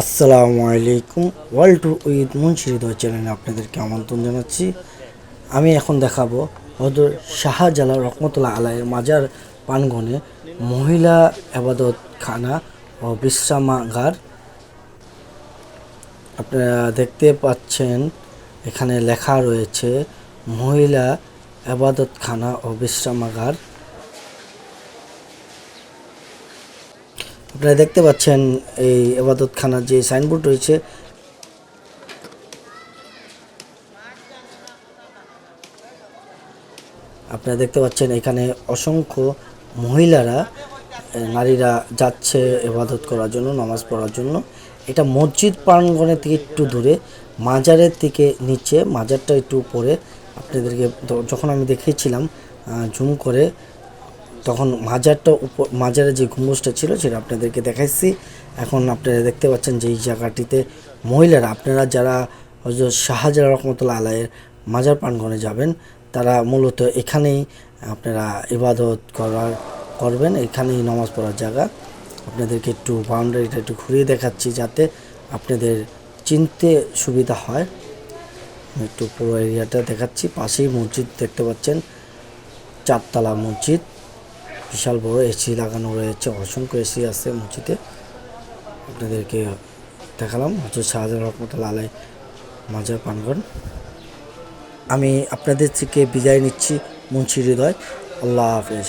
আসসালামু আলাইকুম। World with মুন্সিহৃদয় চ্যানেলে আপনাদেরকে আমন্ত্রণ জানাচ্ছি। আমি এখন দেখাবো হজর শাহজালাল রহমতুল্লাহ আলাইয়ের মাজার পানগনে মহিলা আবাদত খানা ও বিশ্রামাগার। আপনারা দেখতে পাচ্ছেন, এখানে লেখা রয়েছে, মহিলা আবাদত খানা ও বিশ্রামাগার। আপনারা দেখতে পাচ্ছেন এই আবাদতখানার যে সাইনবোর্ড রয়েছে। আপনারা দেখতে পাচ্ছেন এখানে অসংখ্য মহিলারা নারীরা যাচ্ছে এবাদত করার জন্য, নামাজ পড়ার জন্য। এটা মসজিদ প্রাঙ্গণের থেকে একটু দূরে, মাজারের থেকে নিচে, মাজারটা একটু উপরে। আপনাদেরকে যখন আমি দেখিয়েছিলাম জুম করে তখন মাজারটা উপর, মাজারে যে গম্বুজটা ছিল সেটা আপনাদেরকে দেখাইছি। এখন আপনারা দেখতে পাচ্ছেন যে এই জায়গাটিতে মহিলারা, আপনারা যারা হজরত শাহজালাল রহমতুল্লাহ আলাইয়ের মাজার প্রাঙ্গণে যাবেন, তারা মূলত এখানেই আপনারা ইবাদত করার, করবেন, এখানেই নামাজ পড়ার জায়গা। আপনাদেরকে একটু বাউন্ডারিটা একটু ঘুরিয়ে দেখাচ্ছি যাতে আপনাদের চিনতে সুবিধা হয়। একটু পুরো এরিয়াটা দেখাচ্ছি, পাশেই মসজিদ দেখতে পাচ্ছেন, চারতলা মসজিদ। বিশাল বড় এসি লাগানো রয়েছে, অসংখ্য এসি আছে মসজিদে। আপনাদেরকে দেখালাম হচ্ছে শাহজাহান মতো আলাই মাজার পানগন আমি আপনাদের থেকে বিদায় নিচ্ছি মুন্সি হৃদয়। আল্লাহ হাফেজ।